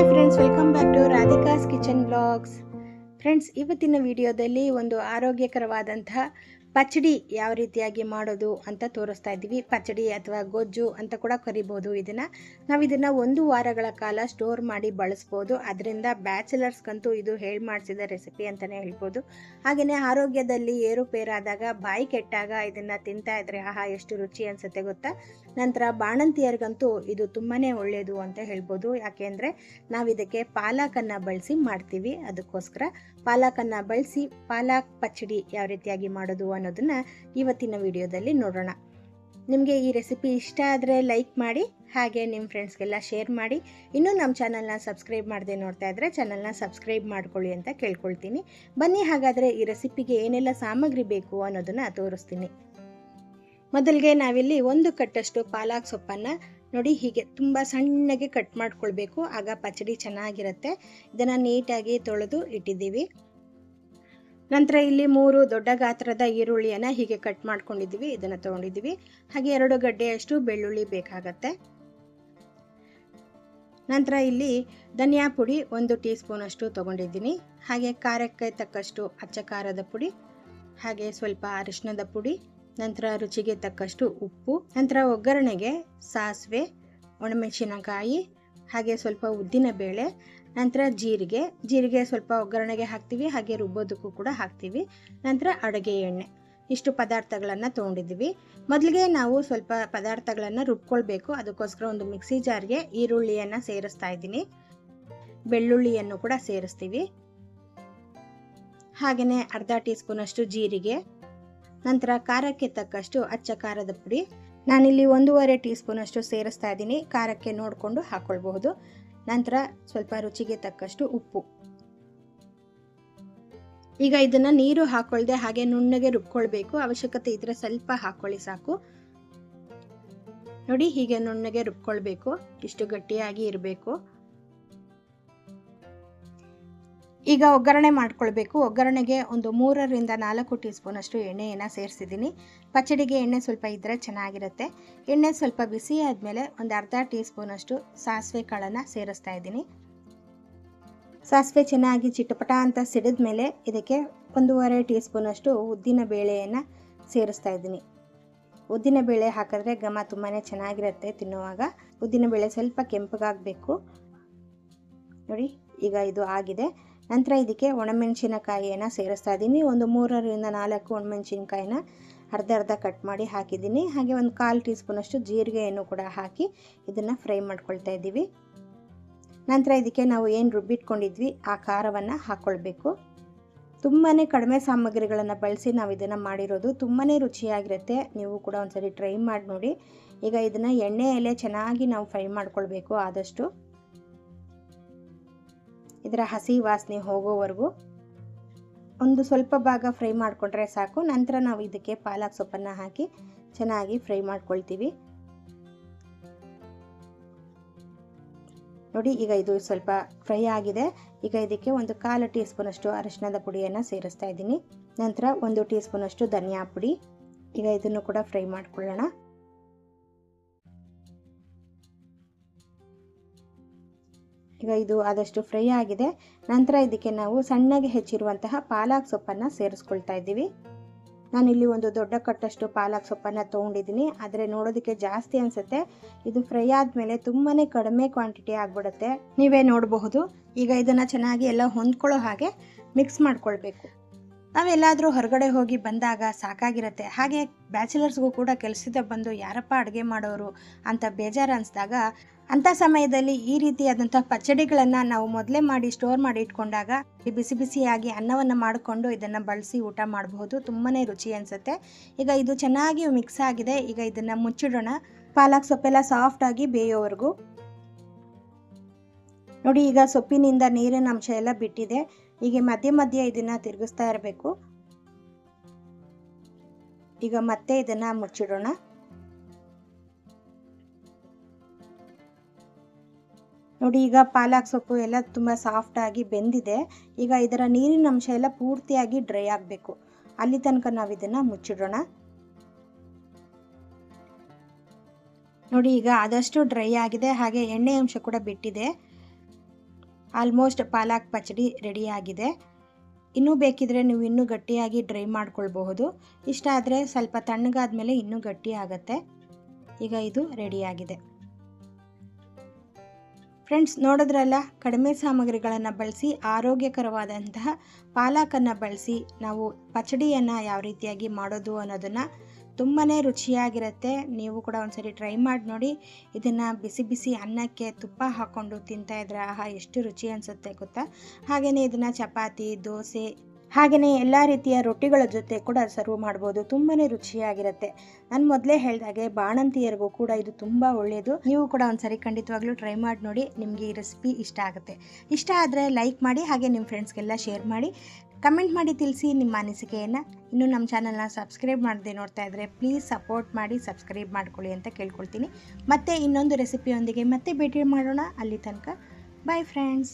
Hi friends welcome back to Radhika's kitchen blogs friends ಇವತ್ತಿನ ವಿಡಿಯೋದಲ್ಲಿ ಒಂದು ಆರೋಗ್ಯಕರವಾದಂತಹ ಪಚಡಿ ಯಾವ ರೀತಿಯಾಗಿ ಮಾಡೋದು ಅಂತ ತೋರಿಸ್ತಾ ಇದ್ದೀವಿ. ಪಚಡಿ ಅಥವಾ ಗೊಜ್ಜು ಅಂತ ಕೂಡ ಕರಿಬೋದು. ಇದನ್ನು ನಾವು ಇದನ್ನು ಒಂದು ವಾರಗಳ ಕಾಲ ಸ್ಟೋರ್ ಮಾಡಿ ಬಳಸ್ಬೋದು. ಅದರಿಂದ ಬ್ಯಾಚುಲರ್ಸ್ಗಂತೂ ಇದು ಹೇಳಿ ಮಾಡಿಸಿದ ರೆಸಿಪಿ ಅಂತಲೇ ಹೇಳ್ಬೋದು. ಹಾಗೆಯೇ ಆರೋಗ್ಯದಲ್ಲಿ ಏರುಪೇರಾದಾಗ ಬಾಯಿ ಕೆಟ್ಟಾಗ ಇದನ್ನು ತಿಂತಾ ಇದ್ರೆ ಆಹಾ, ಎಷ್ಟು ರುಚಿ ಅನಿಸುತ್ತೆ ಗೊತ್ತಾ? ನಂತರ ಬಾಣಂತಿಯರಿಗಂತೂ ಇದು ತುಂಬಾ ಒಳ್ಳೆಯದು ಅಂತ ಹೇಳ್ಬೋದು. ಯಾಕೆಂದರೆ ನಾವು ಇದಕ್ಕೆ ಪಾಲಕನ್ನು ಬಳಸಿ ಮಾಡ್ತೀವಿ. ಅದಕ್ಕೋಸ್ಕರ ಪಾಲಕನ್ನು ಬಳಸಿ ಪಾಲಕ್ ಪಚಡಿ ಯಾವ ರೀತಿಯಾಗಿ ಮಾಡೋದು ಅನ್ನೋದನ್ನು ಇವತ್ತಿನ ವಿಡಿಯೋದಲ್ಲಿ ನೋಡೋಣ. ನಿಮಗೆ ಈ ರೆಸಿಪಿ ಇಷ್ಟ ಆದರೆ ಲೈಕ್ ಮಾಡಿ, ಹಾಗೆ ನಿಮ್ಮ ಫ್ರೆಂಡ್ಸ್ಗೆಲ್ಲ ಶೇರ್ ಮಾಡಿ. ಇನ್ನೂ ನಮ್ಮ ಚಾನಲ್ನ ಸಬ್ಸ್ಕ್ರೈಬ್ ಮಾಡದೆ ನೋಡ್ತಾ ಇದ್ದರೆ ಚಾನಲ್ನ ಸಬ್ಸ್ಕ್ರೈಬ್ ಮಾಡ್ಕೊಳ್ಳಿ ಅಂತ ಕೇಳ್ಕೊಳ್ತೀನಿ. ಬನ್ನಿ ಹಾಗಾದರೆ ಈ ರೆಸಿಪಿಗೆ ಏನೆಲ್ಲ ಸಾಮಗ್ರಿ ಬೇಕು ಅನ್ನೋದನ್ನು ತೋರಿಸ್ತೀನಿ. ಮೊದಲಿಗೆ ನಾವಿಲ್ಲಿ ಒಂದು ಕಟ್ಟಷ್ಟು ಪಾಲಕ್ ಸೊಪ್ಪನ್ನು ನೋಡಿ ಹೀಗೆ ತುಂಬ ಸಣ್ಣಗೆ ಕಟ್ ಮಾಡ್ಕೊಳ್ಬೇಕು. ಆಗ ಪಚಡಿ ಚೆನ್ನಾಗಿರುತ್ತೆ. ಇದನ್ನು ನೀಟಾಗಿ ತೊಳೆದು ಇಟ್ಟಿದ್ದೀವಿ. ನಂತರ ಇಲ್ಲಿ ಮೂರು ದೊಡ್ಡ ಗಾತ್ರದ ಈರುಳ್ಳಿಯನ್ನು ಹೀಗೆ ಕಟ್ ಮಾಡ್ಕೊಂಡಿದ್ದೀವಿ. ಇದನ್ನು ತೊಗೊಂಡಿದ್ದೀವಿ. ಹಾಗೆ ಎರಡು ಗಡ್ಡೆಯಷ್ಟು ಬೆಳ್ಳುಳ್ಳಿ ಬೇಕಾಗತ್ತೆ. ನಂತರ ಇಲ್ಲಿ ಧನಿಯಾ ಪುಡಿ ಒಂದು ಟೀ ಸ್ಪೂನಷ್ಟು ತೊಗೊಂಡಿದ್ದೀನಿ. ಹಾಗೆ ಖಾರಕ್ಕೆ ತಕ್ಕಷ್ಟು ಅಚ್ಚ ಖಾರದ ಪುಡಿ, ಹಾಗೆ ಸ್ವಲ್ಪ ಅರಿಶಿಣದ ಪುಡಿ, ನಂತರ ರುಚಿಗೆ ತಕ್ಕಷ್ಟು ಉಪ್ಪು, ನಂತರ ಒಗ್ಗರಣೆಗೆ ಸಾಸಿವೆ, ಒಣಮೆಣಸಿನಕಾಯಿ ಹಾಗೆ ಸ್ವಲ್ಪ ಉದ್ದಿನ ಬೇಳೆ, ನಂತರ ಜೀರಿಗೆ ಜೀರಿಗೆ ಸ್ವಲ್ಪ ಒಗ್ಗರಣೆಗೆ ಹಾಕ್ತೀವಿ, ಹಾಗೆ ರುಬ್ಬೋದಕ್ಕೂ ಕೂಡ ಹಾಕ್ತೀವಿ. ನಂತರ ಅಡುಗೆ ಎಣ್ಣೆ. ಇಷ್ಟು ಪದಾರ್ಥಗಳನ್ನು ತೊಗೊಂಡಿದ್ದೀವಿ. ಮೊದಲಿಗೆ ನಾವು ಸ್ವಲ್ಪ ಪದಾರ್ಥಗಳನ್ನು ರುಬ್ಕೊಳ್ಬೇಕು. ಅದಕ್ಕೋಸ್ಕರ ಒಂದು ಮಿಕ್ಸಿ ಜಾರ್ಗೆ ಈರುಳ್ಳಿಯನ್ನು ಸೇರಿಸ್ತಾ ಇದ್ದೀನಿ. ಬೆಳ್ಳುಳ್ಳಿಯನ್ನು ಕೂಡ ಸೇರಿಸ್ತೀವಿ. ಹಾಗೆಯೇ ಅರ್ಧ ಟೀ ಸ್ಪೂನಷ್ಟು ಜೀರಿಗೆ, ನಂತರ ಖಾರಕ್ಕೆ ತಕ್ಕಷ್ಟು ಅಚ್ಚ ಖಾರದ ಪುಡಿ ನಾನಿಲ್ಲಿ ಒಂದೂವರೆ ಟೀ ಸ್ಪೂನಷ್ಟು ಸೇರಿಸ್ತಾ ಇದ್ದೀನಿ. ಖಾರಕ್ಕೆ ನೋಡಿಕೊಂಡು ಹಾಕ್ಕೊಳ್ಬಹುದು ನಂತರ ಸ್ವಲ್ಪ ರುಚಿಗೆ ತಕ್ಕಷ್ಟು ಉಪ್ಪು. ಈಗ ಇದನ್ನು ನೀರು ಹಾಕ್ಕೊಳ್ದೆ ಹಾಗೆ ನುಣ್ಣಗೆ ರುಬ್ಕೊಳ್ಬೇಕು. ಅವಶ್ಯಕತೆ ಇದ್ದರೆ ಸ್ವಲ್ಪ ಹಾಕೊಳ್ಳಿ ಸಾಕು. ನೋಡಿ ಹೀಗೆ ನುಣ್ಣಗೆ ರುಬ್ಕೊಳ್ಬೇಕು. ಇಷ್ಟು ಗಟ್ಟಿಯಾಗಿ ಇರಬೇಕು. ಈಗ ಒಗ್ಗರಣೆ ಮಾಡ್ಕೊಳ್ಬೇಕು. ಒಗ್ಗರಣೆಗೆ ಒಂದು ಮೂರರಿಂದ ನಾಲ್ಕು ಟೀ ಸ್ಪೂನಷ್ಟು ಎಣ್ಣೆಯನ್ನು ಸೇರಿಸಿದ್ದೀನಿ. ಪಚಡಿಗೆ ಎಣ್ಣೆ ಸ್ವಲ್ಪ ಇದ್ದರೆ ಚೆನ್ನಾಗಿರುತ್ತೆ. ಎಣ್ಣೆ ಸ್ವಲ್ಪ ಬಿಸಿ ಆದಮೇಲೆ ಒಂದು ಅರ್ಧ ಟೀ ಸ್ಪೂನಷ್ಟು ಸಾಸಿವೆ ಕಾಳನ್ನು ಸೇರಿಸ್ತಾ ಇದ್ದೀನಿ. ಸಾಸಿವೆ ಚೆನ್ನಾಗಿ ಚಿಟಪಟ ಅಂತ ಸಿಡಿದ ಮೇಲೆ ಇದಕ್ಕೆ ಒಂದೂವರೆ ಟೀ ಸ್ಪೂನಷ್ಟು ಉದ್ದಿನ ಬೇಳೆಯನ್ನು ಸೇರಿಸ್ತಾ ಇದ್ದೀನಿ. ಉದ್ದಿನ ಬೇಳೆ ಹಾಕಿದ್ರೆ ಘಮ ತುಂಬಾ ಚೆನ್ನಾಗಿರುತ್ತೆ ತಿನ್ನುವಾಗ. ಉದ್ದಿನ ಬೇಳೆ ಸ್ವಲ್ಪ ಕೆಂಪಗಾಗಬೇಕು. ನೋಡಿ, ಈಗ ಇದು ಆಗಿದೆ. ನಂತರ ಇದಕ್ಕೆ ಒಣಮೆಣಸಿನಕಾಯಿಯನ್ನು ಸೇರಿಸ್ತಾ ಇದ್ದೀನಿ. ಒಂದು ಮೂರರಿಂದ ನಾಲ್ಕು ಒಣಮೆಣಸಿನಕಾಯಿನ ಅರ್ಧ ಅರ್ಧ ಕಟ್ ಮಾಡಿ ಹಾಕಿದ್ದೀನಿ. ಹಾಗೆ ಒಂದು ಕಾಲು ಟೀ ಸ್ಪೂನಷ್ಟು ಜೀರಿಗೆಯನ್ನು ಕೂಡ ಹಾಕಿ ಇದನ್ನು ಫ್ರೈ ಮಾಡ್ಕೊಳ್ತಾ ಇದ್ದೀವಿ. ನಂತರ ಇದಕ್ಕೆ ನಾವು ಏನು ರುಬ್ಬಿಟ್ಕೊಂಡಿದ್ವಿ, ಆ ಖಾರವನ್ನು ಹಾಕ್ಕೊಳ್ಬೇಕು ತುಂಬಾ ಕಡಿಮೆ ಸಾಮಗ್ರಿಗಳನ್ನು ಬಳಸಿ ನಾವು ಇದನ್ನು ಮಾಡಿರೋದು ತುಂಬಾ ರುಚಿಯಾಗಿರುತ್ತೆ. ನೀವು ಕೂಡ ಒಂದ್ಸರಿ ಟ್ರೈ ಮಾಡಿ ನೋಡಿ ಈಗ ಇದನ್ನು ಎಣ್ಣೆಯಲ್ಲೇ ಚೆನ್ನಾಗಿ ನಾವು ಫ್ರೈ ಮಾಡ್ಕೊಳ್ಬೇಕು ಆದಷ್ಟು. ಇದರ ಹಸಿ ವಾಸನೆ ಹೋಗೋವರೆಗೂ ಒಂದು ಸ್ವಲ್ಪ ಭಾಗ ಫ್ರೈ ಮಾಡಿಕೊಂಡ್ರೆ ಸಾಕು. ನಂತರ ನಾವು ಇದಕ್ಕೆ ಪಾಲಕ್ ಸೊಪ್ಪನ್ನು ಹಾಕಿ ಚೆನ್ನಾಗಿ ಫ್ರೈ ಮಾಡ್ಕೊಳ್ತೀವಿ. ನೋಡಿ, ಈಗ ಇದು ಸ್ವಲ್ಪ ಫ್ರೈ ಆಗಿದೆ. ಈಗ ಇದಕ್ಕೆ ಒಂದು ಕಾಲು ಟೀ ಸ್ಪೂನಷ್ಟು ಅರಿಶಿಣದ ಪುಡಿಯನ್ನು ಸೇರಿಸ್ತಾ ಇದ್ದೀನಿ. ನಂತರ ಒಂದು ಟೀ ಸ್ಪೂನಷ್ಟು ಧನಿಯಾ ಪುಡಿ. ಈಗ ಇದನ್ನು ಕೂಡ ಫ್ರೈ ಮಾಡ್ಕೊಳ್ಳೋಣ. ಈಗ ಇದು ಆದಷ್ಟು ಫ್ರೈ ಆಗಿದೆ. ನಂತರ ಇದಕ್ಕೆ ನಾವು ಸಣ್ಣಗೆ ಹೆಚ್ಚಿರುವಂತಹ ಪಾಲಕ್ ಸೊಪ್ಪನ್ನು ಸೇರಿಸ್ಕೊಳ್ತಾ ಇದ್ದೀವಿ. ನಾನಿಲ್ಲಿ ಒಂದು ದೊಡ್ಡ ಕಟ್ಟಷ್ಟು ಪಾಲಕ್ ಸೊಪ್ಪನ್ನು ತೊಗೊಂಡಿದ್ದೀನಿ. ಆದರೆ ನೋಡೋದಕ್ಕೆ ಜಾಸ್ತಿ ಅನಿಸುತ್ತೆ. ಇದು ಫ್ರೈ ಆದಮೇಲೆ ತುಂಬಾ ಕಡಿಮೆ ಕ್ವಾಂಟಿಟಿ ಆಗಿಬಿಡುತ್ತೆ. ನೀವೇ ನೋಡಬಹುದು. ಈಗ ಇದನ್ನು ಚೆನ್ನಾಗಿ ಎಲ್ಲ ಹೊಂದ್ಕೊಳ್ಳೋ ಹಾಗೆ ಮಿಕ್ಸ್ ಮಾಡ್ಕೊಳ್ಬೇಕು. ನಾವೆಲ್ಲಾದರೂ ಹೊರಗಡೆ ಹೋಗಿ ಬಂದಾಗ ಸಾಕಾಗಿರುತ್ತೆ. ಹಾಗೆ ಬ್ಯಾಚುಲರ್ಸ್ಗೂ ಕೂಡ ಕೆಲಸದ ಬಂದು ಯಾರಪ್ಪ ಅಡುಗೆ ಮಾಡೋರು ಅಂತ ಬೇಜಾರು ಅನಿಸಿದಾಗ ಅಂಥ ಸಮಯದಲ್ಲಿ ಈ ರೀತಿಯಾದಂಥ ಪಚಡಿಗಳನ್ನು ನಾವು ಮೊದಲೇ ಮಾಡಿ ಸ್ಟೋರ್ ಮಾಡಿ ಇಟ್ಕೊಂಡಾಗ ಬಿಸಿ ಬಿಸಿಯಾಗಿ ಅನ್ನವನ್ನು ಮಾಡಿಕೊಂಡು ಇದನ್ನು ಬಳಸಿ ಊಟ ಮಾಡಬಹುದು. ತುಂಬಾ ರುಚಿ ಅನಿಸುತ್ತೆ. ಈಗ ಇದು ಚೆನ್ನಾಗಿ ಮಿಕ್ಸ್ ಆಗಿದೆ. ಈಗ ಇದನ್ನು ಮುಚ್ಚಿಡೋಣ. ಪಾಲಕ್ ಸೊಪ್ಪೆಲ್ಲ ಸಾಫ್ಟಾಗಿ ಬೇಯೋವರೆಗೂ. ನೋಡಿ, ಈಗ ಸೊಪ್ಪಿನಿಂದ ನೀರಿನ ಅಂಶ ಎಲ್ಲ ಬಿಟ್ಟಿದೆ. ಈಗ ಮಧ್ಯೆ ಮಧ್ಯೆ ಇದನ್ನು ತಿರುಗಿಸ್ತಾ ಇರಬೇಕು. ಈಗ ಮತ್ತೆ ಇದನ್ನು ಮುಚ್ಚಿಡೋಣ. ನೋಡಿ, ಈಗ ಪಾಲಕ್ ಸೊಪ್ಪು ಎಲ್ಲ ತುಂಬ ಸಾಫ್ಟಾಗಿ ಬೆಂದಿದೆ. ಈಗ ಇದರ ನೀರಿನ ಅಂಶ ಎಲ್ಲ ಪೂರ್ತಿಯಾಗಿ ಡ್ರೈ ಆಗಬೇಕು. ಅಲ್ಲಿ ತನಕ ನಾವು ಇದನ್ನು ಮುಚ್ಚಿಡೋಣ. ನೋಡಿ, ಈಗ ಆದಷ್ಟು ಡ್ರೈ ಆಗಿದೆ. ಹಾಗೆ ಎಣ್ಣೆ ಅಂಶ ಕೂಡ ಬಿಟ್ಟಿದೆ. ಆಲ್ಮೋಸ್ಟ್ ಪಾಲಕ್ ಪಚಡಿ ರೆಡಿಯಾಗಿದೆ. ಇನ್ನೂ ಬೇಕಿದ್ರೆ ನೀವು ಇನ್ನೂ ಗಟ್ಟಿಯಾಗಿ ಡ್ರೈ ಮಾಡ್ಕೊಳ್ಬಹುದು. ಇಷ್ಟ ಆದರೆ ಸ್ವಲ್ಪ ತಣ್ಣಗಾದ ಮೇಲೆ ಇನ್ನೂ ಗಟ್ಟಿ ಆಗುತ್ತೆ. ಈಗ ಇದು ರೆಡಿಯಾಗಿದೆ. ಫ್ರೆಂಡ್ಸ್, ನೋಡಿದ್ರಲ್ಲ, ಕಡಿಮೆ ಸಾಮಗ್ರಿಗಳನ್ನು ಬಳಸಿ ಆರೋಗ್ಯಕರವಾದಂತಹ ಪಾಲಕನ್ನು ಬಳಸಿ ನಾವು ಪಚಡಿಯನ್ನು ಯಾವ ರೀತಿಯಾಗಿ ಮಾಡೋದು ಅನ್ನೋದನ್ನು ತುಂಬಾ ರುಚಿಯಾಗಿರುತ್ತೆ. ನೀವು ಕೂಡ ಒಂದ್ಸರಿ ಟ್ರೈ ಮಾಡಿ ನೋಡಿ. ಇದನ್ನು ಬಿಸಿ ಬಿಸಿ ಅನ್ನಕ್ಕೆ ತುಪ್ಪ ಹಾಕ್ಕೊಂಡು ತಿಂತಾ ಇದ್ರೆ ಆಹಾ, ಎಷ್ಟು ರುಚಿ ಅನಿಸುತ್ತೆ ಗೊತ್ತಾ? ಹಾಗೆಯೇ ಇದನ್ನು ಚಪಾತಿ, ದೋಸೆ ಹಾಗೆಯೇ ಎಲ್ಲ ರೀತಿಯ ರೊಟ್ಟಿಗಳ ಜೊತೆ ಕೂಡ ಸರ್ವ್ ಮಾಡ್ಬೋದು. ತುಂಬಾ ರುಚಿಯಾಗಿರುತ್ತೆ. ನಾನು ಮೊದಲೇ ಹೇಳಿದಾಗೆ ಬಾಣಂತಿಯರಿಗೂ ಕೂಡ ಇದು ತುಂಬ ಒಳ್ಳೆಯದು ನೀವು ಕೂಡ ಒಂದ್ಸರಿ ಖಂಡಿತವಾಗ್ಲೂ ಟ್ರೈ ಮಾಡಿ ನೋಡಿ. ನಿಮಗೆ ಈ ರೆಸಿಪಿ ಇಷ್ಟ ಆಗುತ್ತೆ. ಇಷ್ಟ ಆದರೆ ಲೈಕ್ ಮಾಡಿ, ಹಾಗೆ ನಿಮ್ಮ ಫ್ರೆಂಡ್ಸ್ಗೆಲ್ಲ ಶೇರ್ ಮಾಡಿ. ಕಮೆಂಟ್ ಮಾಡಿ ತಿಳಿಸಿ ನಿಮ್ಮ ಅನಿಸಿಕೆಯನ್ನು. ಇನ್ನು ನಮ್ಮ ಚಾನಲ್ನ ಸಬ್ಸ್ಕ್ರೈಬ್ ಮಾಡದೆ ನೋಡ್ತಾ ಇದ್ದರೆ ಪ್ಲೀಸ್ ಸಪೋರ್ಟ್ ಮಾಡಿ ಸಬ್ಸ್ಕ್ರೈಬ್ ಮಾಡ್ಕೊಳ್ಳಿ ಅಂತ ಕೇಳ್ಕೊಳ್ತೀನಿ. ಮತ್ತೆ ಇನ್ನೊಂದು ರೆಸಿಪಿಯೊಂದಿಗೆ ಮತ್ತೆ ಭೇಟಿ ಮಾಡೋಣ. ಅಲ್ಲಿ ತನಕ ಬಾಯ್ ಫ್ರೆಂಡ್ಸ್